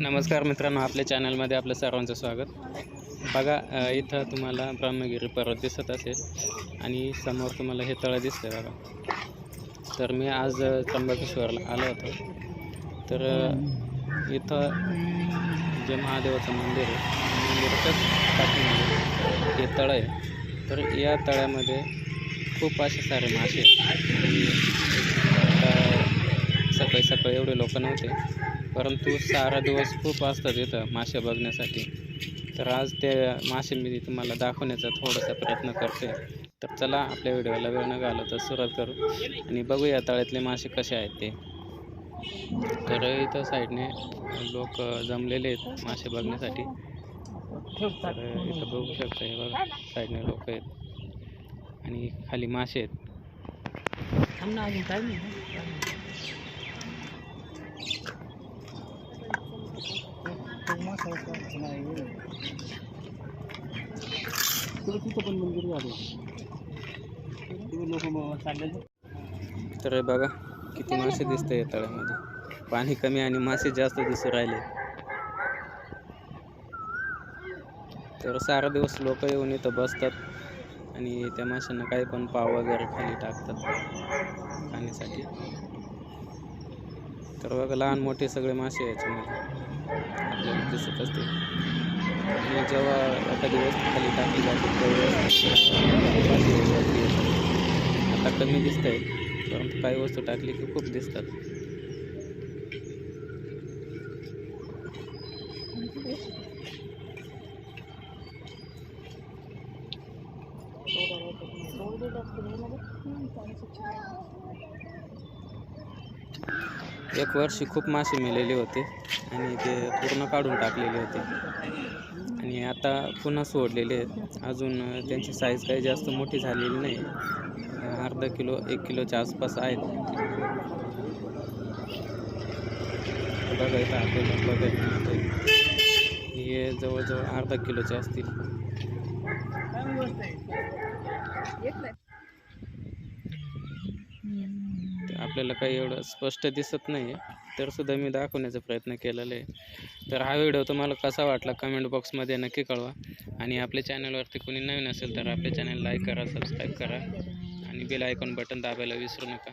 नमस्कार मित्रांनो आपल्या चॅनलमध्ये आपलं सर्वांचं स्वागत. बघा इथं तुम्हाला ब्रह्मगिरी पर्वत दिसत असेल आणि समोर तुम्हाला हे तळं दिसतंय बघा. तर मी आज त्र्यंबकेश्वरला आलो होतो. तर इथं जे महादेवाचं मंदिर आहे मंदिराच्याच पाठीमध्ये हे तळं आहे. तर या तळ्यामध्ये खूप असे सारे मासे आहेत. सकाळी सकाळी एवढे लोक नव्हते. परंतु सारा दिवस खूप असतात इथं मासे बघण्यासाठी. तर आज ते मासे मी तुम्हाला दाखवण्याचा थोडासा प्रयत्न करते तर चला आपल्या व्हिडिओला वेळ न घालवता सुरुवात करू आणि बघूया तळ्यातले मासे कसे आहेत ते. तर इथं साईडने लोक जमलेले आहेत मासे बघण्यासाठी. तर इथं बघू शकता हे बघा साईडने लोक आहेत आणि खाली मासे आहेत. तर बघा किती मासे दिसते आहे तळ्यामध्ये. पाणी कमी आणि मासे जास्त दिसू राहिले. तर सारा दिवस लोक येऊन इथं बसतात आणि त्या माशांना काही पण पाव वगैरे खाली टाकतात खाण्यासाठी. तर बघा लहान मोठे सगळे मासे याच्यामध्ये. आपल्याला दिसत असते. आणि जेव्हा एखादी वस्तू खाली टाकली जाते तेव्हा आता कमी दिसत आहे परंतु काही वस्तू टाकली की खूप दिसतात. एक वर्षी खूप मासे मेलेले होते आणि ते पूर्ण काढून टाकलेले होते. आणि आता पुन्हा सोडलेले आहेत. अजून त्यांची साईज काही जास्त मोठी झालेली नाही. अर्धा किलो एक किलोच्या आसपास आहेत. बघायचं आपल्याला बघायला हे जवळजवळ अर्धा किलोचे असतील ते आपल्याला काही एवढं स्पष्ट दिसत नाही आहे तर सुद्धा मी दाखवण्याचा प्रयत्न केलेला आहे. तर हा व्हिडिओ तुम्हाला कसा वाटला कमेंट बॉक्समध्ये नक्की कळवा. आणि आपल्या चॅनलवरती कोणी नवीन असेल तर आपल्या चॅनल लाईक करा सबस्क्राईब करा. आणि बेल आयकॉन बटन दाबायला विसरू नका.